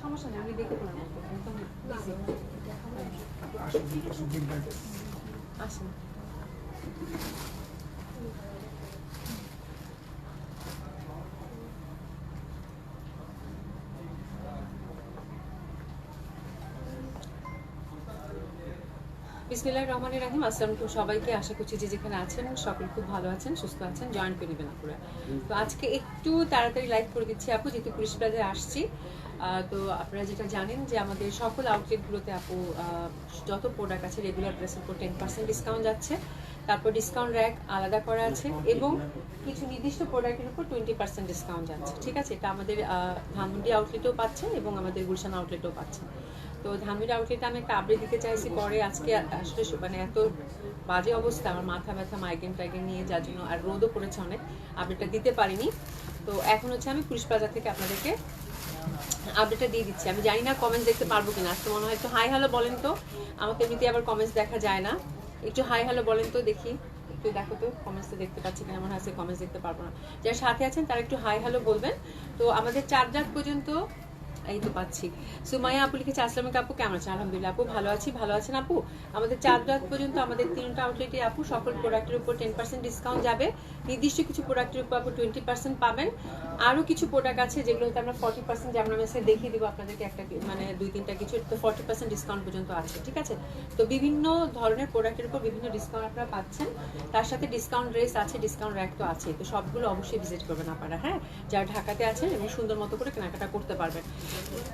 সমস্যা নেই আমি দেখে পড়াবো আসুন। আসেন বিসমিল্লাহির রহমানির রাহিম। আসসালামু আলাইকুম সবাইকে। আশা করছি যে যেখানে আছেন, সকলে খুব ভালো আছেন, সুস্থ আছেন, জয়েন করে নেবেন আপুরা। তো আজকে একটু তাড়াতাড়ি লাইভ করে দিচ্ছি আপু, যেহেতু পুলিশ প্লাজায় আসছি। তো আপনারা যেটা জানেন যে আমাদের সকল আউটলেটগুলোতে আপু যত প্রোডাক্ট আছে রেগুলার ড্রেসের উপর টেন পার্সেন্ট ডিসকাউন্ট যাচ্ছে। তারপর ডিসকাউন্ট র্যাক আলাদা করা আছে এবং কিছু নির্দিষ্ট প্রোডাক্টের উপর টোয়েন্টি পার্সেন্ট ডিসকাউন্ট যাচ্ছে। ঠিক আছে? এটা আমাদের ধানমন্ডি আউটলেটেও পাচ্ছেন এবং আমাদের গুলশান আউটলেটেও পাচ্ছেন। তো ধানমন্ডি আউটলেটে আমি একটা আপডেট দিতে চাইছি পরে আজকে আসলে মানে এত বাজে অবস্থা, আমার মাথা ব্যথা মাইগ্রেন টাইগ্রেন নিয়ে, যার জন্য আর রোদও পড়েছে অনেক। আপডেটটা দিতে পারিনি। তো এখন হচ্ছে আমি পুলিশ প্লাজা থেকে আপনাদেরকে আপডেটটা দিয়ে দিচ্ছি। আমি জানি না কমেন্টস দেখতে পারব কিনা। আজকে মনে হয় একটু হাই হ্যালো বলেন তো। আমাকে এমনিতে আবার কমেন্টস দেখা যায় না। একটু হাই হ্যালো বলেন তো দেখি। একটু দেখো তো কমেন্টস দেখতে পাচ্ছি কিনা। হয় কমেন্টস দেখতে পারব না। যারা সাথে আছেন তারা একটু হাই হ্যালো বলবেন। তো আমাদের চার পর্যন্ত এই তো পাচ্ছি। সুমাইয়া, আপু লিখেছে, আসসালাম আপু, কেমন আছে আলহামদুলিল্লাহ, আপু ভালো আছি, ভালো আছেন আপু? আমাদের চার রাত পর্যন্ত আমাদের তিনটা আউটলেটে আপু, সকল প্রোডাক্টের উপর টেন পার্সেন্ট ডিসকাউন্ট যাবে। নির্দিষ্ট কিছু প্রোডাক্টের উপর আপু টোয়েন্টি পার্সেন্ট পাবেন। আরও কিছু প্রোডাক্ট আছে যেগুলো হয়তো আমরা ফর্টি পার্সেন্ট যেমন আমি দেখিয়ে দিব আপনাদেরকে একটা মানে দুই তিনটা কিছু, তো ফর্টি পার্সেন্ট ডিসকাউন্ট পর্যন্ত আছে, ঠিক আছে? তো বিভিন্ন ধরনের প্রোডাক্টের উপর বিভিন্ন ডিসকাউন্ট আপনারা পাচ্ছেন। তার সাথে ডিসকাউন্ট ড্রেস আছে ডিসকাউন্ট র্যাক তো আছে। তো সবগুলো অবশ্যই ভিজিট করবেন আপনারা হ্যাঁ? যারা ঢাকাতে আছেন এবং সুন্দর মতো করে কেনাকাটা করতে পারবেন।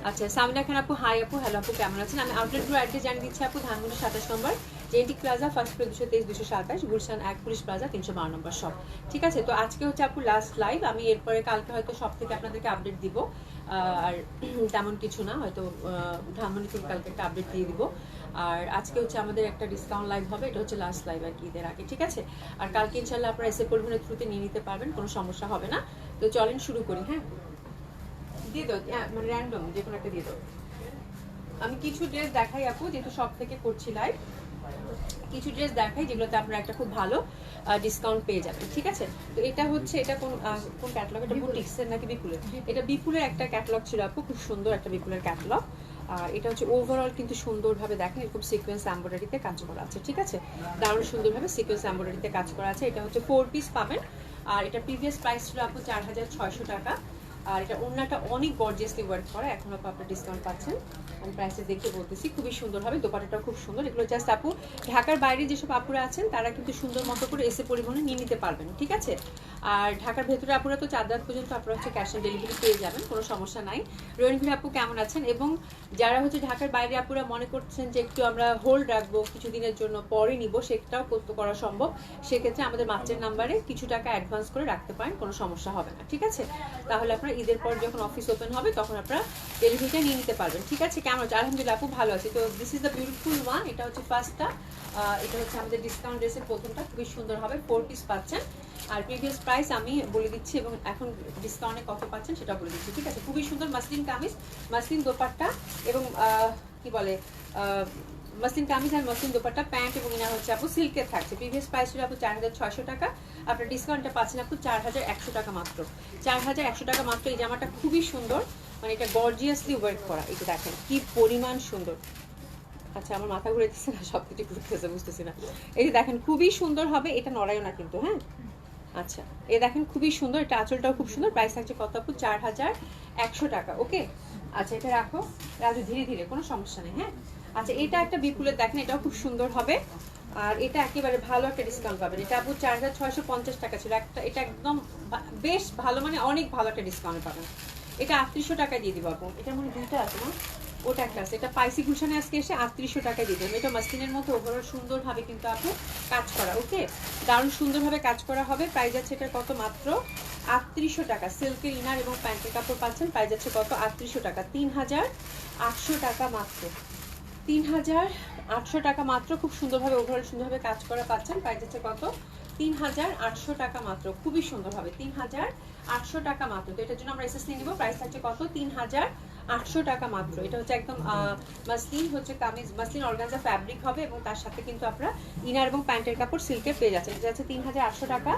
আচ্ছা সামিনা খান আপু হাই আপু হ্যালো আপু, কেমন আছেন? আমি আউটলেটগুলো অ্যাড্রেস জানিয়ে দিচ্ছি আপু, ধানমন্ডি সাতাশ নম্বর জেন্টিক প্লাজা ফার্স্ট ফ্লোর দুশো তেইশ, দুশো সাতাশ, গুলশান এক, পুলিশ প্লাজা তিনশো বারো নম্বর সব ঠিক আছে, তো আজকে হচ্ছে আপু লাস্ট লাইভ আমি এরপরে কালকে হয়তো সব থেকে আপনাদেরকে আপডেট দিব। আর তেমন কিছু না, হয়তো ধানমন্ডি থেকে কালকে একটা আপডেট দিয়ে দিব। আর আজকে হচ্ছে আমাদের একটা ডিসকাউন্ট লাইভ হবে, এটা হচ্ছে লাস্ট লাইভ আর কি ঈদের আগে, ঠিক আছে? আর কালকে ইনশাল্লাহ আপনারা এসে পরিবহনের থ্রুতে নিয়ে নিতে পারবেন, কোনো সমস্যা হবে না। তো চলেন শুরু করি হ্যাঁ? দিয়ে দাও হ্যাঁ, মানে র্যান্ডম যে কোনো একটা দিয়ে দাও। আমি কিছু ড্রেস দেখাই আপু যেহেতু সব থেকে করছি লাইভ কিছু ড্রেস দেখাই যেগুলোতে আপনারা একটা খুব ভালো ডিসকাউন্ট পেয়ে যাবেন ঠিক আছে? তো এটা হচ্ছে এটা কোন কোন ক্যাটালগ এটা বুটিক্সের নাকি বিপুলের? এটা বিপুলের একটা ক্যাটালগ ছিল আপু খুব সুন্দর একটা বিপুলের ক্যাটালগ আর এটা হচ্ছে ওভারঅল কিন্তু সুন্দরভাবে দেখেন এরকম সিকোয়েন্স এম্ব্রয়ডারিতে কাজ করা আছে ঠিক আছে? দারুণ সুন্দরভাবে সিকোয়েন্স এম্ব্রয়ডারিতে কাজ করা আছে। এটা হচ্ছে ফোর পিস পাবেন। আর এটা প্রিভিয়াস প্রাইস ছিল আপু চার হাজার ছয়শো টাকা। আর এটা ওড়নাটা অনেক গর্জিয়াসলি ওয়ার্ক করা, এখন আপু আপনার ডিসকাউন্ট পাচ্ছেন। আমি প্রাইসে দেখে বলতেছি, খুবই সুন্দর হবে দোপাটাটাও খুব সুন্দর। এগুলো জাস্ট আপু, ঢাকার বাইরে যেসব আপুরা আছেন, তারা কিন্তু সুন্দর মতো করে এসে পরিবহনে নিয়ে নিতে পারবেন, ঠিক আছে? আর ঢাকার ভেতরে আপুরা তো চার রাত পর্যন্ত আপনারা হচ্ছে ক্যাশ অন ডেলিভারি পেয়ে যাবেন, কোনো সমস্যা নাই। রোহিণীর আপু কেমন আছেন? এবং যারা হচ্ছে ঢাকার বাইরে আপুরা মনে করছেন যে একটু আমরা হোল্ড রাখব, কিছুদিনের জন্য পরে নিব, সেটাও করা সম্ভব, সেক্ষেত্রে আমাদের মাস্টার নাম্বারে কিছু টাকা অ্যাডভান্স করে রাখতে পারেন, কোনো সমস্যা হবে না, ঠিক আছে? তাহলে আপনার ঈদের পর যখন অফিস ওপেন হবে, তখন আপনারা ডেলিভারিটা নিয়ে নিতে পারবেন। ঠিক আছে? কেমন আছে? আলহামদুলিল্লাহ আপু ভালো আছে। তো this is the beautiful one এটা হচ্ছে ফার্স্টটা এটা হচ্ছে আমাদের ডিসকাউন্ট ড্রেসের প্রথমটা, খুবই সুন্দর হবে ফোর পিস পাচ্ছেন। আর প্রিভিয়াস প্রাইস আমি বলে দিচ্ছি এবং এখন ডিসকাউন্টে কত পাচ্ছেন সেটা বলে দিচ্ছি। ঠিক আছে? খুবই সুন্দর, মাসলিন কামিজ, মাসলিন দোপাট্টা এবং কি বলে মাসলিন কামিজ আর মাসলিন দোপাট্টা, প্যান্ট এবং ইনার হচ্ছে আপু সিল্কের থাকছে। প্রিভিয়াস প্রাইস ছিল আপু চার হাজার ছয়শো টাকা। আপনার ডিসকাউন্টটা পাচ্ছেন আপু চার হাজার একশো টাকা মাত্র। চার হাজার একশো টাকা মাত্র। এই জামাটা খুবই সুন্দর। মানে এটা গর্জিয়াসলি ওয়ার্ক করা। এটা দেখেন, কি পরিমাণ সুন্দর। আচ্ছা আমার মাথা ঘুরে দিচ্ছে না সব কিছু ঘুরতেছে, বুঝতেছি না। এই যে দেখেন, খুবই সুন্দর হবে। এটা নড়াইও না কিন্তু হ্যাঁ? আচ্ছা এই দেখেন, খুবই সুন্দর। এটা আঁচলটাও খুব সুন্দর। প্রাইস থাকছে কত আপু? চার হাজার একশো টাকা ওকে আচ্ছা এটা রাখো। রাজু, ধীরে ধীরে, কোনো সমস্যা নেই হ্যাঁ? আচ্ছা এটা একটা বিপুলের দেখেন, এটাও খুব সুন্দর হবে। আর এটা একেবারে ভালো একটা ডিসকাউন্ট পাবেন। এটা আপু চার হাজার ছয়শো পঞ্চাশ টাকা ছিল। একটা, এটা একদম বেশ ভালো মানে অনেক ভালো একটা ডিসকাউন্ট পাবেন। এটা আটত্রিশশো টাকায় দিয়ে দিব আপু। এটা মনে দুইটা আছে না? ওটা একটা আছে। এটা পাইসি গুলশানে আজকে এসে আটত্রিশশো টাকায় দিয়ে দেবেন এটা মাসলিনের মতো ওভারঅল সুন্দরভাবে কিন্তু আপু কাজ করা, ওকে? দারুণ সুন্দরভাবে কাজ করা হবে। প্রাইস আছে এটা কত মাত্র? আটত্রিশশো টাকা। সিল্কের ইনার এবং প্যান্টের কাপড় পাচ্ছেন। প্রাইস আছে কত? আটত্রিশশো টাকা। তিন হাজার আটশো টাকা মাত্র। তিন হাজার আটশো টাকা মাত্র। খুব সুন্দরভাবে ওভারঅল সুন্দরভাবে কাজ করা পাচ্ছেন। প্রাইস আছে কত? তিন হাজার আটশো টাকা মাত্র। খুবই সুন্দরভাবে তিন হাজার আটশো টাকা মাত্র। তো এটার জন্য আমরা এসএস নিয়ে নিব। প্রাইস থাকছে কত? তিন হাজার আটশো টাকা মাত্র। এটা হচ্ছে একদম মাসলিন হচ্ছে কামিজ, মাসলিন অর্গানজা ফ্যাব্রিক হবে এবং তার সাথে কিন্তু আপনারা ইনার এবং প্যান্টের কাপড় সিল্কের পেয়ে যাচ্ছে এটা যাচ্ছে তিন হাজার আটশো টাকা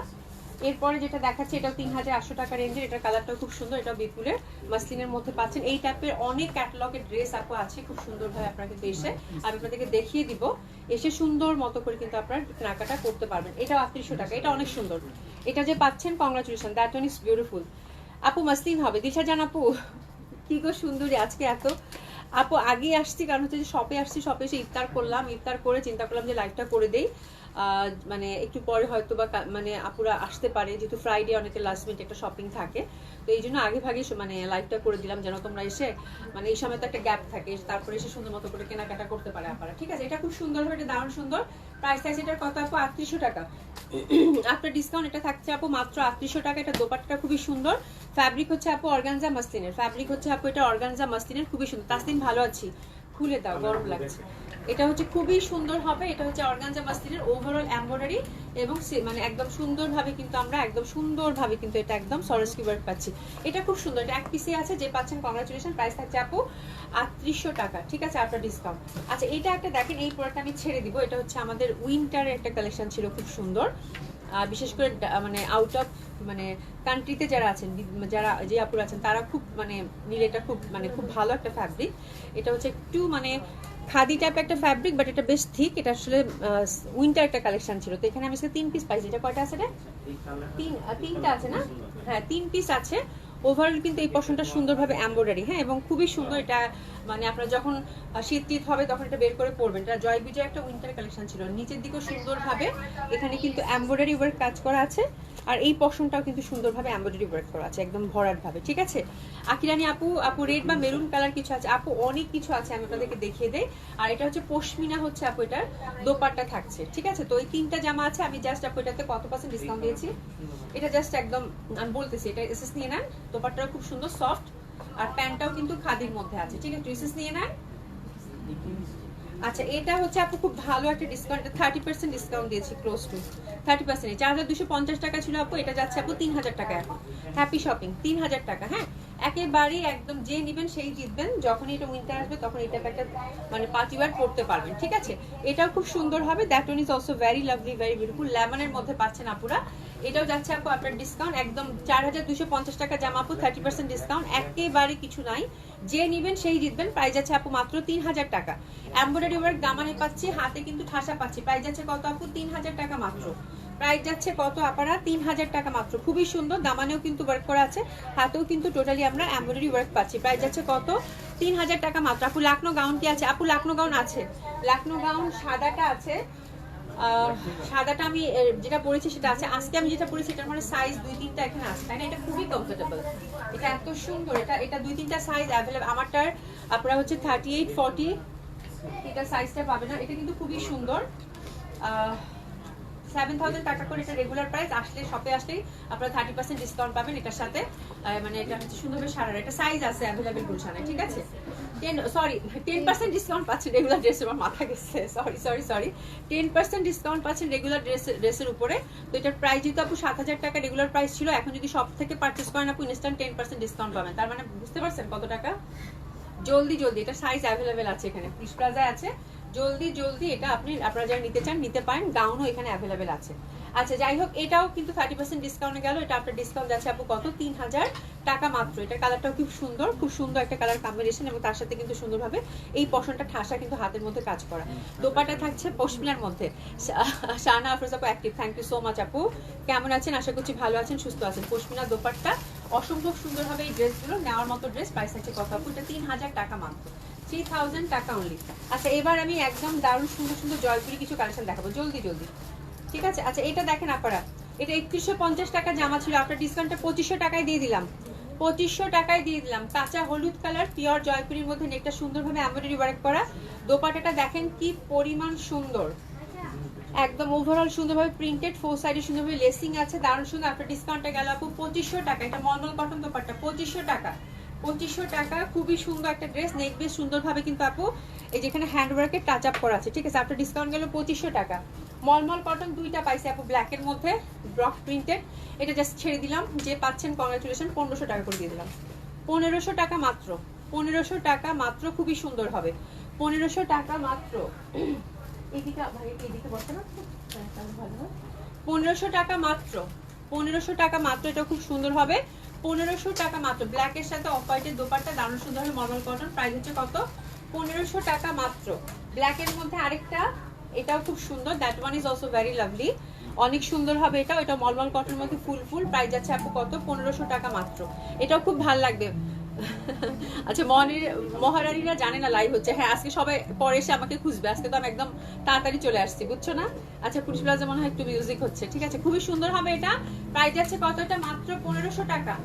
এরপরে যেটা দেখাচ্ছে, এটাও তিন হাজার আটশো টাকা রেঞ্জের এটার কালারটাও খুব সুন্দর এটা বিপুলের, মাসলিনের মধ্যে পাচ্ছেন। এই টাইপের অনেক ক্যাটালগের ড্রেস আপু আছে, খুব সুন্দরভাবে আপনারা কিন্তু এসে আমি আপনাদেরকে দেখিয়ে দিব। এসে সুন্দর মতো করে কিন্তু আপনারা কেনাকাটা করতে পারবেন। এটা আটত্রিশশো টাকা, এটা অনেক সুন্দর। এটা যে পাচ্ছেন congratulation that one is beautiful আপু, মাসলিন হবে, দিশা জান আপু। কি গো সুন্দরী, আজকে এত। আপু আগে আসছি, কারণ হচ্ছে যে শপে আসছি শপে এসে ইফতার করলাম, ইফতার করে চিন্তা করলাম যে লাইভটা করে দেই। মানে একটু পরে হয়তো বা মানে আপুরা আসতে পারে, যেহেতু ফ্রাইডে অনেকের লাস্ট মিনিট একটা শপিং থাকে। তো এই জন্য আগে ভাগে মানে লাইভটা করে দিলাম যেন তোমরা এসে মানে এই সময় তো একটা গ্যাপ থাকে তারপরে এসে সুন্দর মতো করে কেনাকাটা করতে পারে আপনারা ঠিক আছে, এটা খুব সুন্দর হবে, এটা দারুণ সুন্দর। প্রাইস আছে এটার কত আপু আটত্রিশশো টাকা। আপনার ডিসকাউন্ট এটা থাকছে আপু মাত্র আটত্রিশশো টাকা, এটা দোপাট্টা খুবই সুন্দর। ফ্যাব্রিক হচ্ছে আপু অর্গানজা মাসলিনের ফ্যাব্রিক হচ্ছে আপু এটা অর্গানজা মাসলিনের খুবই সুন্দর। তাসলিন ভালো আছি। খুলে দাও গরম লাগছে। এটা হচ্ছে খুবই সুন্দর হবে এটা হচ্ছে অর্গানজা মাসলিনের ওভারঅল এমব্রয়ডারি এবং মানে একদম সুন্দরভাবে কিন্তু আমরা একদম সুন্দরভাবে কিন্তু এটা একদম সরস্কি ওয়ার্ক পাচ্ছি। এটা খুব সুন্দর এটা এক পিসে আছে যে পাচ্ছেন কংগ্রাচুলেশন প্রাইস থাকছে আপু আটত্রিশশো টাকা ঠিক আছে? আপনার ডিসকাউন্ট আচ্ছা এটা একটা দেখেন এই প্রোডাক্ট আমি ছেড়ে দিব এটা হচ্ছে আমাদের উইন্টারের একটা কালেকশন ছিল খুব সুন্দর। বিশেষ করে মানে আউট অফ মানে কান্ট্রিতে যারা আছেন যারা যে আপুর আছেন, তারা খুব মানে নিলে এটা খুব মানে খুব ভালো একটা ফ্যাব্রিক এটা হচ্ছে একটু মানে খাদি টাইপ একটা ফ্যাব্রিক বাট এটা বেশ ঠিক এটা আসলে উইন্টার একটা কালেকশন ছিল। তো এখানে আমি তিন পিস পাইছি। এটা কয়টা আছে রে? তিন তিনটা আছে না? হ্যাঁ তিন পিস আছে। ওভারঅল কিন্তু এই পশনটা সুন্দরভাবে এমব্রয়ডারি হ্যাঁ এবং খুবই সুন্দর এটা মানে আপনারা যখন শীত টিত হবে তখন এটা বের করে পরবেন। এটা জয় বিজয় একটা উইন্টার কালেকশন ছিল। নিচের দিকেও সুন্দরভাবে এখানে কিন্তু এমব্রয়ডারি ওয়ার্ক কাজ করা আছে, আর এই পশনটাও কিন্তু সুন্দরভাবে এমব্রয়ডারি ওয়ার্ক করা আছে, একদম ভরাট ভাবে ঠিক আছে? আকিরানি আপু আপু রেড বা মেরুন কালার কিছু আছে? আপু, অনেক কিছু আছে, আমি আপনাদেরকে দেখিয়ে দেই। আর এটা হচ্ছে পশমিনা হচ্ছে আপু এটার, দোপাট্টা থাকছে, ঠিক আছে? তো এই তিনটা জামা আছে, আমি জাস্ট আপু এটাতে কত পার্সেন্ট ডিসকাউন্ট দিয়েছি? এটা জাস্ট একদম, আমি বলতেছি, এটা এসএস নিয়ে নেন দোপাট্টাটা খুব সুন্দর সফট আর প্যান্টটাও কিন্তু খাদির মধ্যে আছে। ঠিক আছে এসএস নিয়ে নেন। আচ্ছা এটা হচ্ছে আপু খুব ভালো একটা ডিসকাউন্ট থার্টি পার্সেন্ট ডিসকাউন্ট দিয়েছি ক্লোজ টু থার্টি পার্সেন্ট চার হাজার দুশো পঞ্চাশ টাকা ছিল আপু, এটা যাচ্ছে আপু তিন হাজার টাকা এখন। হ্যাপি শপিং তিন হাজার টাকা হ্যাঁ? একেবারেই একদম যে নিবেন সেই জিতবেন। যখন এটা উইন্টার আসবে, তখন এটা একটা মানে ওয়ার পড়তে পারবেন, ঠিক আছে? এটাও খুব সুন্দর হবে। That one is also very lovely very beautiful লেমনের মধ্যে পাচ্ছেন আপুরা। এটাও যাচ্ছে আপু আপনার ডিসকাউন্ট একদম চার হাজার দুশো পঞ্চাশ টাকা জামা আপু থার্টি পার্সেন্ট ডিসকাউন্ট একেবারে কিছু নাই। যে নিবেন সেই জিতবেন প্রাইস যাচ্ছে আপু মাত্র তিন হাজার টাকা। এমব্রয়ডারি ওয়ার্ক দামানে পাচ্ছি, হাতে কিন্তু ঠাসা পাচ্ছি। প্রাইস যাচ্ছে কত আপু? তিন হাজার টাকা মাত্র। প্রাইস যাচ্ছে কত আপারা তিন হাজার টাকা মাত্র। খুবই সুন্দর দামানেও কিন্তু ওয়ার্ক করা আছে, হাতেও কিন্তু টোটালি আমরা এমব্রয়ডারি ওয়ার্ক পাচ্ছি। প্রাইস যাচ্ছে কত? তিন হাজার টাকা মাত্র। আপু লাকনো গাউন কি আছে? আপু লাকনো গাউন আছে। লাকনো গাউন সাদাটা আছে। সাদাটা আমি যেটা পরেছি সেটা আছে। আজকে আমি যেটা পরেছি এটার মানে সাইজ দুই তিনটা এখানে আছে, তাই না? এটা খুবই কমফোর্টেবল এটা এত সুন্দর, এটা এটা দুই তিনটা সাইজ অ্যাভেলেবল আমারটার আপনারা হচ্ছে থার্টি এইট ফর্টি এটা সাইজটা পাবে না। এটা কিন্তু খুবই সুন্দর। সেভেন থাউজেন্ড টাকা করে এটা রেগুলার প্রাইস আসলে শপে আসলেই আপনারা থার্টি পার্সেন্ট ডিসকাউন্ট পাবেন এটার সাথে। মানে এটা হচ্ছে সুন্দরভাবে সারার। এটা সাইজ আছে অ্যাভেলেবেল গুলশানে ঠিক আছে? ছিল, এখন যদি সব থেকে করেন আপু টেন পার্সেন্ট ডিসকাউন্ট পাবেন। তার মানে বুঝতে পারছেন কত টাকা? জলদি জলদি। এটা সাইজ অ্যাভেলেবেল আছে এখানে। আছে। জলদি জলদি এটা আপনি আপনারা যারা নিতে চান, নিতে পারেন। গাউনও এখানে অ্যাভেলেবেল আছে। আচ্ছা যাই হোক এটাও কিন্তু থার্টি পার্সেন্ট ডিসকাউন্টে গেল। এটা আপনার ডিসকাউন্ট যাচ্ছে আপু কত? তিন হাজার টাকা মাত্র। এটা কালারটাও খুব সুন্দর খুব সুন্দর একটা কালার কম্বিনেশন এবং তার সাথে কিন্তু সুন্দরভাবে এই পশনটা ঠাসা কিন্তু হাতের মধ্যে কাজ করা। দোপাটা থাকছে পশমিনার মধ্যে। শাহানা আফরোজ আপু active thank you so much আপু। কেমন আছেন? আশা করছি ভালো আছেন সুস্থ আছেন। পশমিনা দোপাট্টা অসম্ভব সুন্দরভাবে এই ড্রেসগুলো নেওয়ার মতো ড্রেস প্রাইস আছে কত আপু? এটা তিন হাজার টাকা মাত্র। থ্রি থাউজেন্ড টাকা অনলি আচ্ছা এবার আমি একদম দারুণ সুন্দর সুন্দর জয়পুরি কিছু কালেকশন দেখাবো। জলদি জলদি। ঠিক আছে? আচ্ছা এটা দেখেন আপনারা। এটা একত্রিশশো পঞ্চাশ টাকা জামা ছিল। আপনার ডিসকাউন্টটা পঁচিশশো টাকায় দিয়ে দিলাম। পঁচিশশো টাকায় দিয়ে দিলাম। কাঁচা হলুদ কালার, পিওর জয়পুরির মধ্যে নেকটা সুন্দরভাবে এমব্রয়ডারি ওয়ার্ক করা। দোপাটাটা দেখেন কি পরিমাণ সুন্দর। একদম ওভারঅল সুন্দরভাবে প্রিন্টেড ফোর সাইডে সুন্দরভাবে লেসিং আছে। দারুণ সুন্দর। আপনার ডিসকাউন্টটা গেল আপু পঁচিশশো টাকা। এটা মলমল কটন দোপাট্টা, পঁচিশশো টাকা। পঁচিশশো টাকা, খুবই সুন্দর একটা ড্রেস নেক বেশ সুন্দরভাবে কিন্তু আপু, এই যেখানে হ্যান্ডওয়ার্কের টাচ আপ করা আছে। ঠিক আছে? আপনার ডিসকাউন্ট গেল পঁচিশশো টাকা। মলমল কটন দুইটা পাইছে আপু ব্ল্যাকের মধ্যে ব্রক প্রিন্টেড এটা জাস্ট ছেড়ে দিলাম, যে পাচ্ছেন কংগ্রাচুলেশন পনেরোশো টাকা করে দিয়ে দিলাম। পনেরোশো টাকা মাত্র, পনেরোশো টাকা মাত্র খুবই সুন্দর হবে। পনেরোশো টাকা মাত্র। পনেরোশো টাকা মাত্র, পনেরোশো টাকা মাত্র, এটা খুব সুন্দর হবে। পনেরোশো টাকা মাত্র ব্ল্যাকের সাথে অফ হোয়াইটের দোপাট্টা, দারুণ সুন্দর হবে মর্মাল কটন। প্রাইস হচ্ছে কত? পনেরোশো টাকা মাত্র। ব্ল্যাকের মধ্যে আরেকটা এটাও খুব সুন্দর। That one is also very lovely অনেক সুন্দর হবে এটাও এটা মলমল কটনের মধ্যে ফুল ফুল প্রাইস যাচ্ছে আপু কত? পনেরোশো টাকা মাত্র। এটাও খুব ভালো লাগবে। আচ্ছা মহারানীর মহারানীরা জানে না লাইভ হচ্ছে। হ্যাঁ আজকে সবাই পরে এসে আমাকে খুঁজবে। আজকে তো আমি একদম তাড়াতাড়ি চলে আসছি, বুঝছ না? আচ্ছা পুলিশ প্লাজা মনে হয় একটু মিউজিক হচ্ছে। ঠিক আছে, খুবই সুন্দর হবে এটা। প্রাইস যাচ্ছে কত এটা মাত্র পনেরোশো টাকা।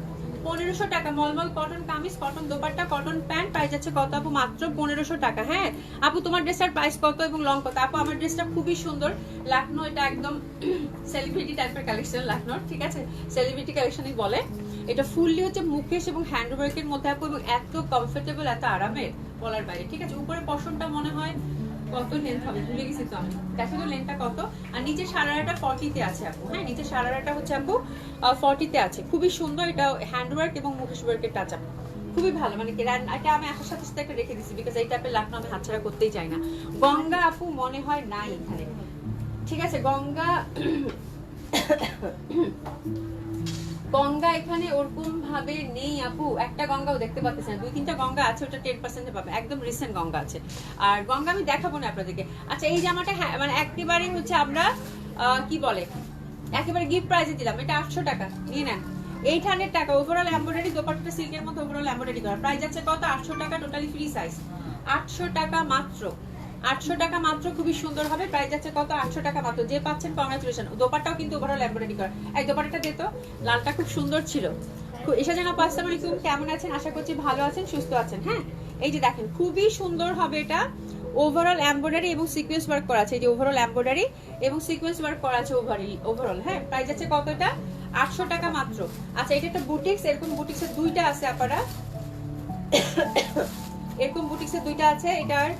পনেরোশো টাকা। মলমল cotton kameez, cotton dupatta, cotton pant price যাচ্ছে কত আপু? মাত্র পনেরোশো টাকা হ্যাঁ? আপু, তোমার ড্রেসটার প্রাইস কত এবং লং কত? আপু, আমার ড্রেসটা খুবই সুন্দর। লাখনো এটা একদম সেলিব্রিটি টাইপের কালেকশন লাখনোর, ঠিক আছে? সেলিব্রিটি কালেকশনই বলে। এটা ফুললি হচ্ছে মুকেশ এবং হ্যান্ড ওয়ার্কের মধ্যে, আপু, এবং এত কমফোর্টেবল এত আরামের বলার বাইরে, ঠিক আছে? উপরে পশনটা মনে হয় কত লেন্থ হবে? ভুলে গেছি তো আমি। দেখো তো লেন্থটা কত? আর নিচে সারারাটা ফর্টিতে আছে আপু। হ্যাঁ নিচে সারারাটা হচ্ছে আপু ফর্টিতে আছে। খুবই সুন্দর এটা হ্যান্ড ওয়ার্ক এবং মুকেশ ওয়ার্কের টাচ আপ খুবই ভালো। মানে কি এটা আমি আসার সাথে সাথে একটা রেখে দিছি বিকজ এই টাইপের লাখনো আমি হাতছাড়া করতেই চাই না। গঙ্গা আপু মনে হয় নাই এখানে। ঠিক আছে, গঙ্গা গঙ্গা এখানে ওরকম ভাবে নেই আপু। একটা গঙ্গাও দেখতে পাচ্ছেন দুই, তিনটা গঙ্গা আছে, ওটা টেন পার্সেন্টে পাবে একদম রিসেন্ট গঙ্গা আছে। আর গঙ্গা আমি দেখাবো না আপনাদেরকে। আচ্ছা এই জামাটা হ্যাঁ মানে একেবারে হচ্ছে আমরা কি বলে? একেবারে গিফট প্রাইজে দিলাম। এটা আটশো টাকা। নিয়ে নেন। এইট হান্ড্রেড টাকা। ওভারঅল এম্ব্রয়ডারি দোপাট্টা সিল্কের মধ্যে ওভারঅল এম্ব্রয়ডারি করা। প্রাইস আছে কত? আটশো টাকা টোটালি ফ্রি সাইজ আটশো টাকা মাত্র। আটশো টাকা মাত্র, খুবই সুন্দর হবে। প্রাইস আছে কত? আটশো টাকা মাত্র। যে পাচ্ছেন কংগ্রাচুলেশন দোপাট্টাও কিন্তু ওভারঅল এমব্রয়ডারি করা। এই দোপাট্টাটা দে তো। লালটা খুব সুন্দর ছিল। এসা জানা আসসালামু আলাইকুম কেমন আছেন? আশা করছি ভালো আছেন, সুস্থ আছেন। হ্যাঁ? এই যে দেখেন, খুবই সুন্দর হবে এটা। ওভারঅল এমব্রয়ডারি এবং সিকোয়েন্স ওয়ার্ক করা আছে। এই যে ওভারঅল এমব্রয়ডারি এবং সিকোয়েন্স ওয়ার্ক করা আছে ওভারঅল হ্যাঁ? প্রাইস আছে কত এটা? আটশো টাকা মাত্র। আচ্ছা এটা একটা বুটিক্স এরকম বুটিক্সের দুইটা আছে আপনারা। এরকম বুটিক্সের দুইটা আছে। এটার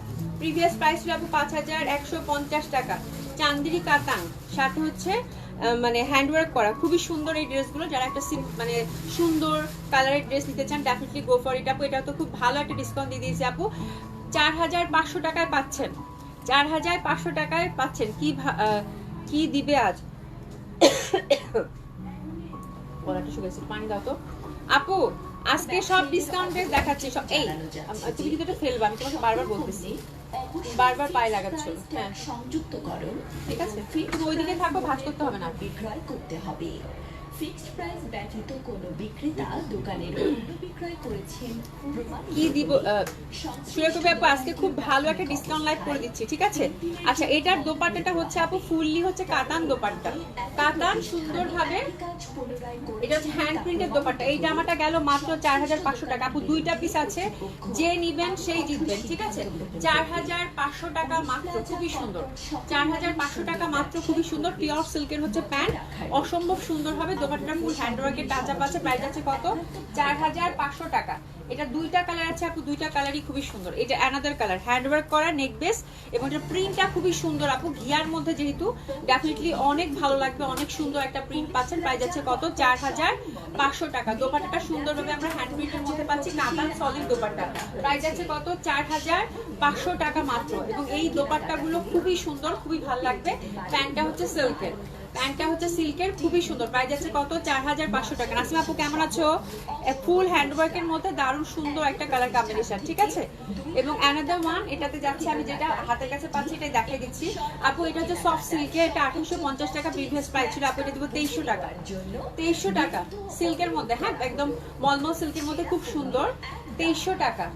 প্রিভিয়াস প্রাইস ছিল পাঁচ হাজার একশো পঞ্চাশ টাকা। চান্দিরি কাতান সাথে হচ্ছে মানে হ্যান্ডওয়ার্ক করা, খুবই সুন্দর এই ড্রেসগুলো যারা একটা মানে সুন্দর কালারের ড্রেস নিতে চান ডেফিনেটলি গো ফর ইট আপু। এটা তো খুব ভালো একটা ডিসকাউন্ট দিয়ে দিয়েছে আপু। চার হাজার পাঁচশো টাকায় পাচ্ছেন। চার হাজার পাঁচশো টাকায় পাচ্ছেন। কি কি দিবে আজ? দাও তো। আপু, আজকে সব ডিসকাউন্টে দেখাচ্ছি, সব এই তুমি কিন্তু ফেলবা, আমি তোমাকে বারবার বলতেছি। বারবার পায়ে লাগাচ্ছ হ্যাঁ। সংযুক্ত করো। ঠিক আছে? ওইদিকে থাকো ভাঁজ করতে হবে না। বিক্রয় করতে হবে। ফিক্সড প্রাইস ব্যতীত কোনো বিক্রেতা দোকানের বিক্রয় করেছেন। কি দিব আপু, আজকে খুব ভালো একটা ডিসকাউন্ট করে দিচ্ছি, ঠিক আছে? আচ্ছা এটার দোপাট্টাটা হচ্ছে আপু, ফুললি হচ্ছে কাতান দোপাট্টা। কাতান সুন্দরভাবে এটা হচ্ছে হ্যান্ড প্রিন্টের দোপাট্টা। এই জামাটা গেল মাত্র চার হাজার পাঁচশো টাকা। আপু, দুইটা পিস আছে, যে নিবেন সেই জিতবেন, ঠিক আছে? চার হাজার পাঁচশো টাকা মাত্র, খুবই সুন্দর। চার হাজার পাঁচশো টাকা মাত্র, খুবই সুন্দর। পিওর সিল্কের হচ্ছে প্যান্ট অসম্ভব সুন্দর হবে দোপাট্টাটা ফুল হ্যান্ড ওয়ার্কের টাচ আপ আছে, প্রাইস আছে কত? চার হাজার পাঁচশো টাকা। এটা দুইটা কালার আছে আপু, দুইটা কালারই খুবই সুন্দর। এটা অ্যানাদার কালার হ্যান্ড ওয়ার্ক করা নেক বেস এবং এটা প্রিন্টটা খুবই সুন্দর আপু। ঘিয়ার মধ্যে যেহেতু ডেফিনেটলি অনেক ভালো লাগবে, অনেক সুন্দর একটা প্রিন্ট পাচ্ছেন, প্রাইস আছে কত? চার হাজার পাঁচশো টাকা। দোপাট্টাটা সুন্দরভাবে আমরা হ্যান্ড প্রিন্টের মধ্যে পাচ্ছি, কাতান সলিড দোপাট্টা। প্রাইস আছে কত? চার হাজার পাঁচশো টাকা মাত্র। এবং এই দোপাট্টাগুলো খুবই সুন্দর, খুবই ভালো লাগবে। প্যান্টটা হচ্ছে সিল্কের প্যান্টটা হচ্ছে সিল্কের, খুবই সুন্দর। প্রাইস আছে কত? চার হাজার পাঁচশো টাকা। নাসিমা আপু, কেমন আছো? ফুল হ্যান্ডওয়ার্কের মধ্যে দারুণ সুন্দর একটা কালার কম্বিনেশন ঠিক আছে? এবং অ্যানাদার ওয়ান এটাতে যাচ্ছে আমি যেটা হাতের কাছে পাচ্ছি, এটাই দেখিয়ে দিচ্ছি। আপু, এটা হচ্ছে সফট সিল্কের এটা আঠারোশো পঞ্চাশ টাকা প্রিভিয়াস প্রাইস ছিল। আপু, এটা দিব তেইশশো টাকা। তেইশশো টাকা সিল্কের মধ্যে হ্যাঁ একদম মলমল সিল্কের মধ্যে খুব সুন্দর। তেইশশো টাকা।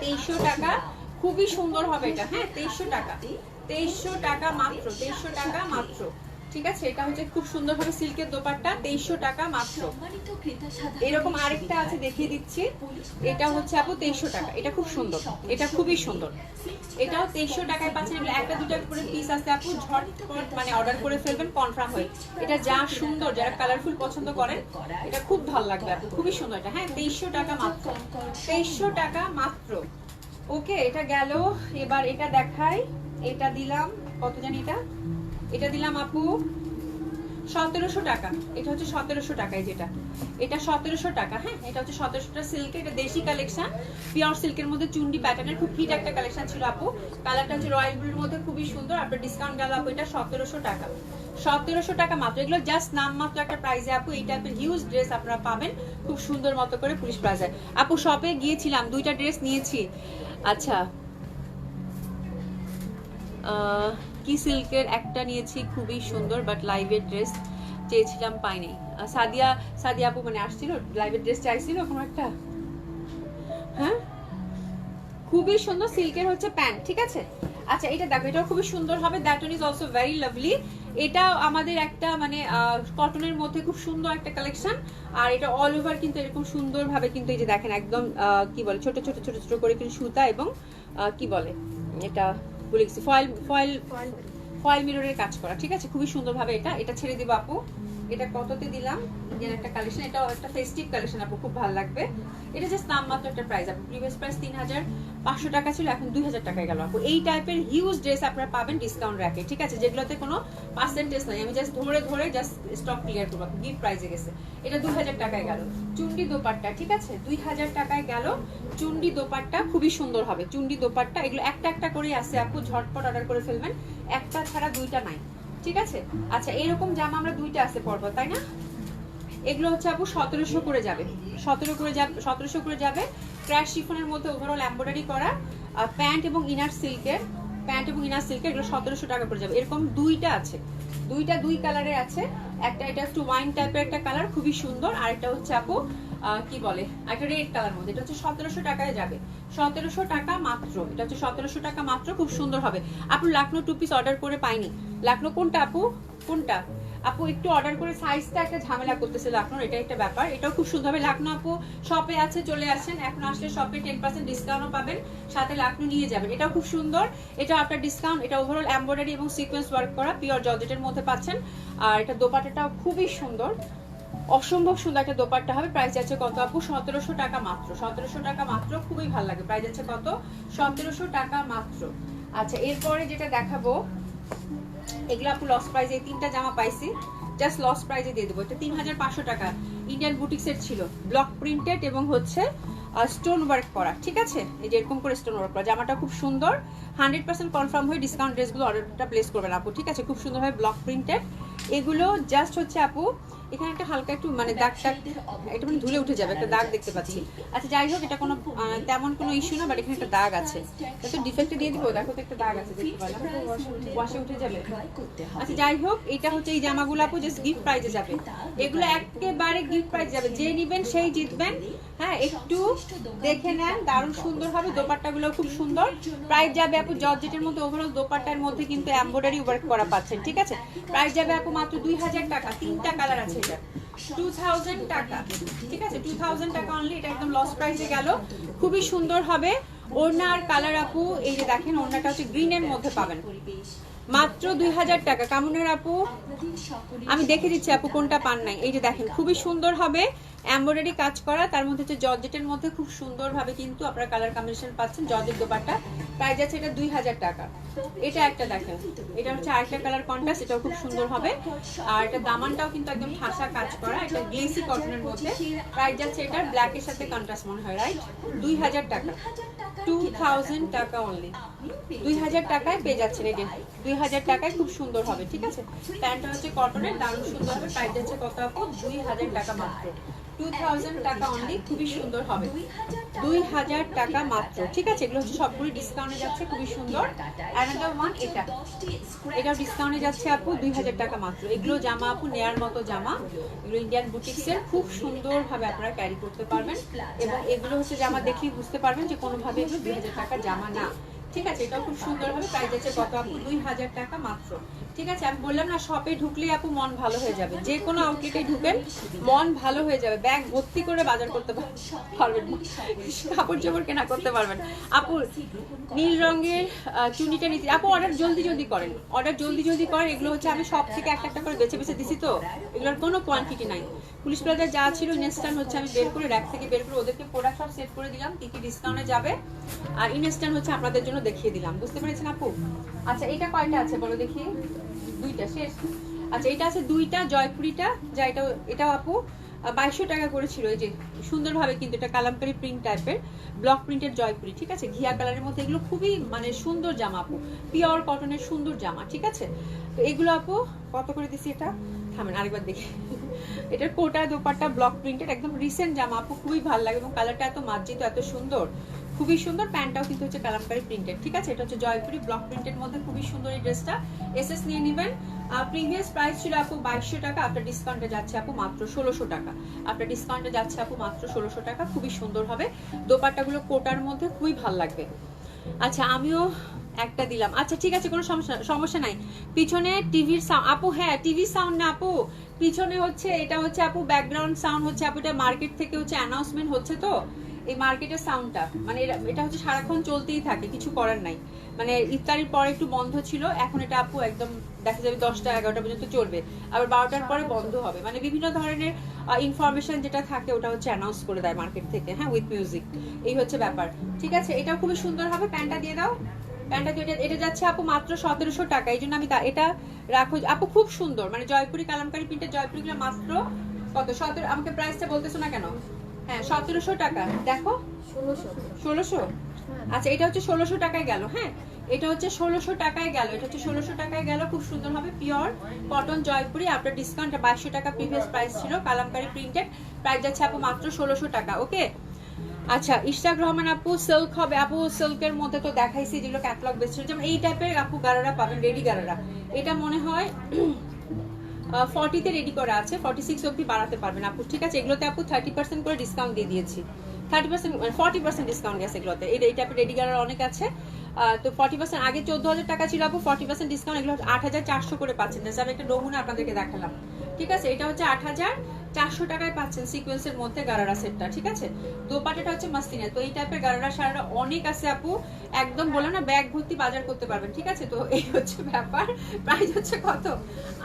তেইশশো টাকা, খুবই সুন্দর হবে এটা হ্যাঁ তেইশশো টাকা। তেইশশো টাকা মাত্র, তেইশশো টাকা মাত্র। ঠিক আছে? এটা হচ্ছে খুব সুন্দর ভাবে সিল্কের দোপাট্টা তেইশশো টাকা মাত্র। এরকম আরেকটা আছে দেখিয়ে দিচ্ছি। এটা হচ্ছে আপু তেইশশো টাকা। এটা খুব সুন্দর। এটা খুবই সুন্দর। এটাও তেইশশো টাকায় পাচ্ছেন। একটা দুটো করে পিস আছে আপু। ঝটপট মানে অর্ডার করে ফেলবেন কনফার্ম হয়ে। এটা যা সুন্দর যারা কালারফুল পছন্দ করেন এটা খুব ভালো লাগবে আপু। খুবই সুন্দর এটা। হ্যাঁ তেইশশো টাকা মাত্র। তেইশশো টাকা মাত্র। ওকে এটা গেল। এবার এটা দেখাই। এটা দিলাম। কত জানি এটা? এটা দিলাম আপু সতেরোশো টাকা। এটা হচ্ছে সতেরোশো টাকায় যেটা। এটা সতেরোশো টাকা হ্যাঁ? এটা হচ্ছে সতেরোশো টাকা সিল্কের এটা দেশি কালেকশন পিওর সিল্কের মধ্যে চুন্ডি প্যাটার্নের খুব হিট একটা কালেকশন ছিল আপু। কালারটা হচ্ছে রয়্যাল ব্লুর মধ্যে খুবই সুন্দর। আপনার ডিসকাউন্ট গেল আপু এটা সতেরোশো টাকা। সতেরোশো টাকা মাত্র। এগুলো জাস্ট নাম মাত্র একটা প্রাইজে আপু। এই টাইপের হিউজ ড্রেস আপনারা পাবেন। খুব সুন্দর মতো করে পুলিশ প্লাজায়। আপু শপে গিয়েছিলাম দুইটা ড্রেস নিয়েছি। আচ্ছা। আহ, কি সিল্কের একটা নিয়েছি, খুবই সুন্দর বাট লাইভের ড্রেস চেয়েছিলাম পাইনি। সাদিয়া সাদিয়া আপু মানে আসছিল লাইভের ড্রেস চাইছিল কোনো একটা? হ্যাঁ? খুবই সুন্দর সিল্কের হচ্ছে প্যান্ট, ঠিক আছে? আচ্ছা এটা দেখো, এটাও খুবই সুন্দর হবে that one is also very lovely এটা আমাদের একটা মানে কটনের মধ্যে খুব সুন্দর একটা কালেকশন আর এটা অল ওভার কিন্তু এরকম সুন্দরভাবে কিন্তু এই যে দেখেন, একদম কি বলে, ছোট ছোট ছোট ছোট করে কিন্তু সুতা এবং কি বলে, এটা বলে গেছি ফয়েল ফয়েল ফয়েল মিররের কাজ করা ঠিক আছে? খুবই সুন্দরভাবে এটা এটা ছেড়ে দিব আপু। এটা কততে দিলাম? ইন্ডিয়ান একটা কালেকশন এটাও একটা ফেস্টিভ কালেকশন আপু, খুব ভালো লাগবে। এটা জাস্ট নামমাত্র একটা প্রাইস আপু প্রিভিয়াস প্রাইস তিন হাজার পাঁচশো টাকা ছিল, এখন দুই হাজার টাকায় গেল আপু। এই টাইপের হিউজ ড্রেস আপনারা পাবেন ডিসকাউন্ট রাখে ঠিক আছে? যেগুলোতে কোনো পার্সেন্টেজ নাই। আমি জাস্ট ধরে ধরে জাস্ট স্টক ক্লিয়ার করব গিফট প্রাইসে গেছে। এটা দুই হাজার টাকায় গেল। চুন্ডি দোপাট্টা, ঠিক আছে? দুই হাজার টাকায় গেল। চুন্ডি দোপাট্টা খুবই সুন্দর হবে। চুন্ডি দোপাট্টা, এগুলো একটা একটা করে আসে আপু, ঝটপট অর্ডার করে ফেলবেন। একটা ছাড়া দুইটা নাই। ঠিক আছে? আচ্ছা এরকম জামা আমরা দুইটা আছে পরপর তাই না? এগুলো হচ্ছে আপু সতেরোশো করে যাবে। সতেরো করে যাবে, সতেরোশো করে যাবে। ক্র্যাশ শিফনের মধ্যে ওভারঅল এম্ব্রয়ডারি করা প্যান্ট এবং ইনার সিল্কের প্যান্ট এবং ইনার সিল্কের এগুলো সতেরোশো টাকা করে যাবে। এরকম দুইটা আছে। দুইটা দুই কালারের আছে। একটা এটা একটু ওয়াইন টাইপের একটা কালার খুবই সুন্দর। আর একটা হচ্ছে আপু কি বলে? একটা রেড কালার মধ্যে। এটা হচ্ছে সতেরোশো টাকায় যাবে। সতেরোশো টাকা মাত্র। এটা হচ্ছে সতেরোশো টাকা মাত্র, খুব সুন্দর হবে। আপু, লাকনো টু পিস অর্ডার করে পাইনি। লাকনো কোনটা আপু? কোনটা? আপু, একটু অর্ডার করে সাইজটা একটা ঝামেলা করতেছে লাকনোর এটা একটা ব্যাপার। এটাও খুব সুন্দর হবে। লাকনো আপু শপে আছে, চলে আসেন। এখন আসলে শপে টেন পার্সেন্ট ডিসকাউন্টও পাবেন। সাথে লাকনো নিয়ে যাবেন। এটাও খুব সুন্দর। এটা আপনার ডিসকাউন্ট এটা ওভারঅল এমব্রয়ডারি এবং সিকোয়েন্স ওয়ার্ক করা। পিওর জর্জেটের মধ্যে পাচ্ছেন। আর এটা দোপাটাটাও খুবই সুন্দর। অসম্ভব সুন্দর একটা দোপাট্টা হবে। প্রাইস আছে কত আপু? সতেরোশো টাকা মাত্র। সতেরোশো টাকা মাত্র খুবই ভালো লাগে। প্রাইস আছে কত? সতেরোশো টাকা মাত্র। আচ্ছা এরপরে যেটা দেখাবো, এগুলো আপু লস প্রাইস এই তিনটা জামা পাইছি। জাস্ট লস প্রাইজে দিয়ে দেবো। এটা তিন হাজার পাঁচশো টাকা। ইন্ডিয়ান বুটিক্সের ছিল। ব্লক প্রিন্টেড এবং হচ্ছে স্টোন ওয়ার্ক করা। ঠিক আছে? এই যে এরকম করে স্টোন ওয়ার্ক করা। জামাটা খুব সুন্দর। হান্ড্রেড পার্সেন্ট কনফার্ম হয়ে ডিসকাউন্ট ড্রেসগুলো অর্ডারটা প্লেস করবেন আপু। ঠিক আছে? খুব সুন্দরভাবে ব্লক প্রিন্টেড এগুলো জাস্ট হচ্ছে আপু এখানে একটা হালকা একটু মানে দাগ টাগ এটা মানে ধুলে উঠে যাবে, একটা দাগ দেখতে পাচ্ছি। আচ্ছা যাই হোক, এটা কোনো তেমন কোনো ইস্যু না বাট এখানে একটা দাগ আছে। তো ডিফেক্টে দিয়ে দিব, দেখো তো একটা দাগ আছে, দেখতে ওয়াশে উঠে যাবে। আচ্ছা যাই হোক, এটা হচ্ছে এই জামাগুলো আপু জাস্ট গিফট প্রাইজে যাবে। এগুলো একেবারে গিফট প্রাইজ যাবে। যে নিবেন সেই জিতবেন। হ্যাঁ একটু দেখে নেন, দারুণ সুন্দর হবে দোপাট্টাগুলো খুব সুন্দর। প্রাইস যাবে আপু জর্জেটের মধ্যে ওভারঅল দোপাট্টার মধ্যে কিন্তু এমব্রয়ডারি ওয়ার্ক করা পাচ্ছেন, ঠিক আছে? প্রাইস যাবে আপু মাত্র দুই হাজার টাকা, তিনটা কালার আছে। এটা। টু থাউজেন্ড টাকা, ঠিক আছে? টু থাউজেন্ড টাকা অনলি এটা একদম লস প্রাইসে গেল। খুবই সুন্দর হবে। ওড়না আর কালার আপু, এই যে দেখেন, ওড়নাটা হচ্ছে গ্রিনের মধ্যে পাবেন। মাত্র দুই হাজার টাকা। কামুনের আপু? আমি দেখে দিচ্ছি আপু কোনটা পান নাই। এই যে দেখেন, খুবই সুন্দর হবে এমব্রয়ডারি কাজ করা। তার মধ্যে হচ্ছে জর্জেটের মধ্যে খুব সুন্দর ভাবে কিন্তু আপনারা কালার কম্বিনেশন পাচ্ছেন। জর্জেট দোপাট্টা। প্রাইস আছে এটা দুই হাজার টাকা। এটা একটা দেখেন, এটা হচ্ছে আরেকটা কালার কন্ট্রাস্ট এটাও খুব সুন্দর হবে। আর এটা দামানটাও কিন্তু একদম ঠাসা কাজ করা এটা গ্লেসি কটনের মধ্যে। প্রাইস যাচ্ছে এটা ব্ল্যাকের সাথে কন্ট্রাস্ট মনে হয় রাইট দুই হাজার টাকা। টু থাউজেন্ড টাকা অনলি দুই হাজার টাকায় পেয়ে যাচ্ছেন এই দুই হাজার টাকায় খুব সুন্দর হবে, ঠিক আছে? প্যান্টটা হচ্ছে কটনের দারুণ সুন্দর হবে। প্রাইস কত দুই হাজার টাকা মাত্র। খুবই সুন্দর ডিসকাউন্টে যাচ্ছে আপু, দুই হাজার টাকা মাত্র। এগুলো জামা আপু মতো জামা। এগুলো ইন্ডিয়ান বুটিক্সের খুব আপনারা ক্যারি করতে পারবেন। এবং এগুলো হচ্ছে জামা দেখলেই বুঝতে পারবেন যে কোনোভাবে দুই হাজার টাকা জামা না। ঠিক আছে, এটাও খুব সুন্দর হবে প্রাইস আছে কত আপু দুই হাজার টাকা মাত্র। ঠিক আছে, আমি বললাম না শপে ঢুকলেই আপু মন ভালো হয়ে যাবে। যে কোনো আউটলেটে ঢুকেন, মন ভালো হয়ে যাবে। ব্যাগ ভর্তি করে বাজার করতে পার- পারবেন কাপড় চোপড় কেনা করতে পারবেন আপু, নীল রঙের চুনিটা নিতে আপু অর্ডার জলদি জলদি করেন। অর্ডার জলদি জলদি করেন, এগুলো হচ্ছে আমি সব থেকে একটা একটা করে বেছে বেছে দিছি তো। এগুলোর কোনো কোয়ান্টিটি নাই। পুলিশ প্লাজার যা ছিল ইনস্ট্যান্ট হচ্ছে আমি বের করে র্যাক থেকে বের করে ওদেরকে প্রোডাক্ট সব সেট করে দিলাম, কি কি ডিসকাউন্টে যাবে। আর ইনস্ট্যান্ট হচ্ছে আপনাদের জন্য দেখিয়ে দিলাম। বুঝতে পেরেছেন আপু? আচ্ছা এটা কয়টা আছে বলো দেখি? দুইটা, শেষ। আচ্ছা এটা আছে দুইটা, জয়পুরিটা, যা এটা এটাও আপু বাইশশো টাকা করেছিল। এই যে সুন্দরভাবে কিন্তু এটা কালামকারি প্রিন্ট টাইপের ব্লক প্রিন্টের জয়পুরি, ঠিক আছে? ঘিয়া কালারের মধ্যে এগুলো খুবই মানে সুন্দর জামা আপু। পিওর কটনের সুন্দর জামা, ঠিক আছে? তো এগুলো আপু, কত করে দিছি এটা? থামেন, আরেকবার দেখি। এটার কোটা দোপাট্টা ব্লক প্রিন্টেড একদম রিসেন্ট জামা, আপু, খুবই ভালো লাগে এবং কালারটা এত মার্জিত, এত সুন্দর। খুবই সুন্দর, প্যান্টটাও কিন্তু হচ্ছে কালামকারি প্রিন্টেড ঠিক আছে? এটা হচ্ছে জয়পুরি ব্লক প্রিন্টের মধ্যে খুবই সুন্দর এই ড্রেসটা এসএস নিয়ে নেবেন। প্রিভিয়াস প্রাইস ছিল আপু বাইশশো টাকা আপনার ডিসকাউন্টে যাচ্ছে আপু মাত্র ষোলোশো টাকা। আপনার ডিসকাউন্টে যাচ্ছে আপু মাত্র ষোলোশো টাকা, খুবই সুন্দর হবে। দোপাট্টাগুলো কোটার মধ্যে খুবই ভালো লাগবে। আচ্ছা আমিও একটা দিলাম। আচ্ছা ঠিক আছে কোনো সমস্যা সমস্যা নাই। পিছনে টিভির সাউন্ড আপু হ্যাঁ টিভি সাউন্ড না আপু। পিছনে হচ্ছে এটা হচ্ছে আপু ব্যাকগ্রাউন্ড সাউন্ড হচ্ছে আপু এটা মার্কেট থেকে হচ্ছে অ্যানাউন্সমেন্ট হচ্ছে তো। এই মার্কেটের সাউন্ডটা মানে এটা হচ্ছে সারাক্ষণ চলতেই থাকে কিছু করার নাই। মানে ইফতারির পরে একটু বন্ধ ছিল এখন এটা আপু একদম দেখা যাবে দশটা এগারোটা পর্যন্ত চলবে। আবার বারোটার পরে বন্ধ হবে। মানে বিভিন্ন ধরনের ইনফরমেশন যেটা থাকে ওটা হচ্ছে অ্যানাউন্স করে দেয় মার্কেট থেকে হ্যাঁ উইথ মিউজিক এই হচ্ছে ব্যাপার। ঠিক আছে এটা খুবই সুন্দর হবে প্যান্টটা দিয়ে দাও। প্যান্টটা এটা- এটা যাচ্ছে আপু মাত্র সতেরোশো টাকা এই জন্য আমি তা- এটা রাখো। আপু খুব সুন্দর মানে জয়পুরি কালামকারি প্রিন্টের জয়পুরিগুলো মাত্র কত? সতেরো আমাকে প্রাইসটা বলতেছো না কেন? হ্যাঁ সতেরোশো টাকা। দেখো। ষোলোশো। আচ্ছা এটা হচ্ছে ষোলোশো টাকায় গেল হ্যাঁ? এটা হচ্ছে ষোলোশো টাকায় গেল এটা হচ্ছে ষোলোশো টাকায় গেল খুব সুন্দর হবে পিওর কটন জয়পুরি আপনার ডিসকাউন্ট বাইশশো টাকা প্রিভিয়াস প্রাইস ছিল কালামকারি প্রিন্টেড প্রাইস যাচ্ছে আপু মাত্র ষোলোশো টাকা ওকে আচ্ছা ইশরাক রহমান আপু, সিল্ক হবে। আপু, সিল্কের মধ্যে তো দেখাইছি যেগুলো ক্যাটলগ বেস্ট যেমন এই টাইপের আপু গারারা পাবেন রেডি গারারা। এটা মনে হয় ফর্টিতে রেডি করা আছে। ফর্টি সিক্স অব্দি বাড়াতে পারবেন আপু। ঠিক আছে, এগুলোতে আপু থার্টি পার্সেন্ট করে ডিসকাউন্ট দিয়ে দিয়েছি। Thirty percent forty percent discount গেছে এগুলোতে। এই টাইপের রেডি গারার অনেক আছে। তো ফর্টি পার্সেন্ট আগে চোদ্দ হাজার টাকা ছিল আপু ফর্টি পার্সেন্ট ডিসকাউন্ট এগুলো আট হাজার চারশো করে পাচ্ছেন। জাস্ট আমি একটা নমুনা আপনাদেরকে দেখালাম। ঠিক আছে, এটা হচ্ছে আট হাজার চারশো টাকায় পাচ্ছেন সিকোয়েন্সের মধ্যে গারারা সেটটা ঠিক আছে? দোপাটাটা হচ্ছে মাস্তিনা তো এই টাইপের গারারা সারারা অনেক আছে আপু। একদম বলে না ব্যাগ ভর্তি বাজার করতে পারবেন, ঠিক আছে? তো এই হচ্ছে ব্যাপার। প্রাইস হচ্ছে কত?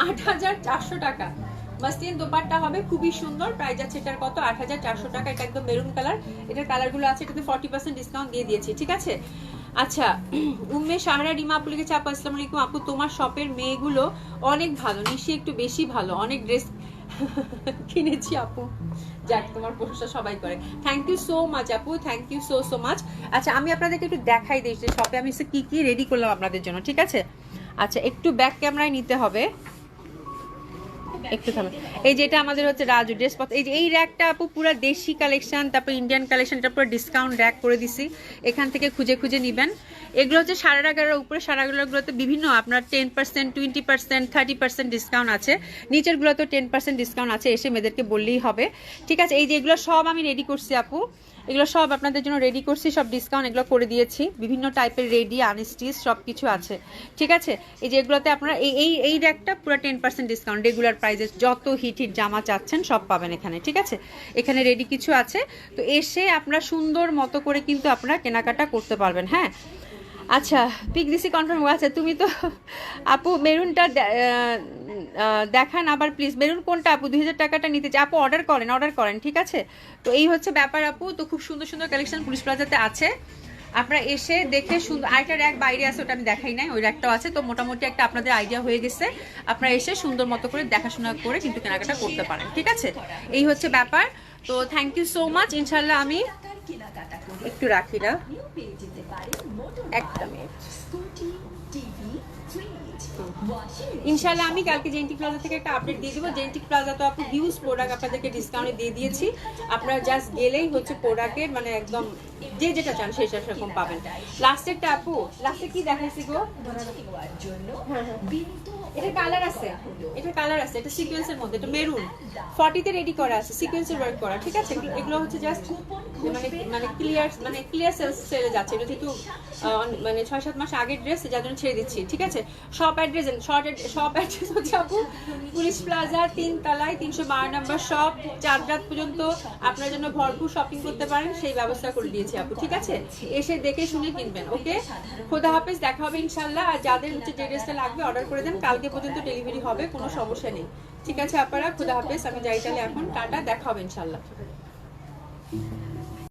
আট হাজার চারশো টাকা। মাস্তিন দোপাট্টা হবে খুবই সুন্দর। প্রাইস আছে এটার কত? আট হাজার চারশো টাকা। এটা একদম মেরুন কালার এটার কালারগুলো আছে, এটাতে ফর্টি পার্সেন্ট ডিসকাউন্ট দিয়ে দিয়েছি, ঠিক আছে? আচ্ছা উম্মে সাহারা রিমা আপু লিখেছে আপু, আসসালামু আলাইকুম। আপু, তোমার শপের মেয়েগুলো অনেক ভালো নিশ্চয়ই একটু বেশি ভালো। অনেক ড্রেস কিনেছি আপু। যাক, তোমার প্রশংসা সবাই করে। থ্যাংক ইউ সো মাচ আপু। Thank you so so much আচ্ছা আমি আপনাদেরকে একটু দেখাই দিই যে শপে আমি কি কি রেডি করলাম আপনাদের জন্য, ঠিক আছে? আচ্ছা একটু ব্যাক ক্যামেরায় নিতে হবে। একটু থামে। এই যে এটা আমাদের হচ্ছে রাজু ড্রেস পত্র। এই যে এই র্যাকটা আপু, পুরো দেশি কালেকশন তারপর ইন্ডিয়ান কালেকশন এটা পুরো ডিসকাউন্ট র্যাক করে দিছি। এখান থেকে খুঁজে খুঁজে নেবেন। এগুলো হচ্ছে সাড়ে এগারোর উপরে সাড়ে এগারোগুলোতে বিভিন্ন, আপনার ten percent twenty percent thirty percent discount আছে। নিচেরগুলোতে টেন পার্সেন্ট ডিসকাউন্ট আছে, এসে মেয়েদেরকে বললেই হবে। ঠিক আছে, এই যে এগুলো সব আমি রেডি করছি আপু। এগুলো সব আপনাদের জন্য রেডি করছি, সব ডিসকাউন্ট এগুলো করে দিয়েছি। বিভিন্ন টাইপের রেডি আনস্টিচ সব কিছু আছে। ঠিক আছে, এই যে এগুলোতে আপনারা এই এই এই র্যাকটা পুরো টেন পার্সেন্ট ডিসকাউন্ট রেগুলার প্রাইসে যত হিট হিট জামা চাচ্ছেন, সব পাবেন এখানে। ঠিক আছে, এখানে রেডি কিছু আছে। তো এসে আপনারা সুন্দর মতো করে কিন্তু আপনারা কেনাকাটা করতে পারবেন হ্যাঁ? আচ্ছা পিক দিছি কনফার্ম আচ্ছা তুমি তো আপু মেরুনটা দেখান আবার প্লিজ মেরুন কোনটা আপু? দুই হাজার টাকাটা নিতে চাই। আপু অর্ডার করেন অর্ডার করেন, ঠিক আছে? তো এই হচ্ছে ব্যাপার আপু। তো খুব সুন্দর সুন্দর কালেকশন পুলিশ প্লাজাতে আছে। আপনারা এসে দেখে সুন্দর আরেকটা র্যাক বাইরে আছে, ওটা আমি দেখাই নাই, ওই র্যাকটাও আছে। তো মোটামুটি একটা আপনাদের আইডিয়া হয়ে গেছে। আপনারা এসে সুন্দর মতো করে দেখাশোনা করে কিন্তু কেনাকাটা করতে পারেন, ঠিক আছে? এই হচ্ছে ব্যাপার। তো থ্যাংক ইউ সো মাচ ইনশাল্লাহ আমি একটু রাখি না। একটা ইনশাল্লাহ আমি কালকে জেন্টিক প্লাজা থেকে একটা আপডেট দিয়ে দিব। জেন্টিক প্লাজা তো আপনি হিউজ প্রোডাক্ট আপনাদেরকে ডিসকাউন্টে দিয়ে দিয়েছি। আপনারা জাস্ট গেলেই হচ্ছে প্রোডাক্টের মানে একদম যে যেটা চান সেই সেরকম পাবেন। লাস্টেরটা আপু লাস্টে কি দেখাইছি গো? হ্যাঁ, হ্যাঁ। এটা কালার আছে। এটা কালার আছে এটা সিকোয়েন্সের মধ্যে এটা মেরুন ফর্টিতে রেডি করা আছে সিকোয়েন্সের ওয়ার্ক করা ঠিক আছে? এগুলো- হচ্ছে জাস্ট মানে মানে ক্লিয়ার মানে ক্লিয়ার সেলস সেলে যাচ্ছে। এটা যেহেতু মানে ছয় সাত মাস আগের ড্রেস যার জন্য ছেড়ে দিচ্ছি ঠিক আছে? সব অ্যাড্রেস শর্ট সব অ্যাড্রেস হচ্ছে আপু পুলিশ প্লাজা তিন তলায় তিনশো বারো নম্বর সব চার রাত পর্যন্ত। আপনার জন্য ভরপুর শপিং করতে পারেন সেই ব্যবস্থা করে দিয়েছি। আপু, ঠিক আছে? এসে দেখে শুনে কিনবেন, ওকে? খোদা হাফেজ, দেখা হবে ইনশাল্লাহ আর যাদের হচ্ছে যে ড্রেসটা লাগবে অর্ডার করে দেন। কালকে পর্যন্ত ডেলিভারি হবে, কোনো সমস্যা নেই। ঠিক আছে আপনারা খোদা হাফেজ, আমি যাই তাহলে এখন। টাটা, দেখা হবে ইনশাল্লাহ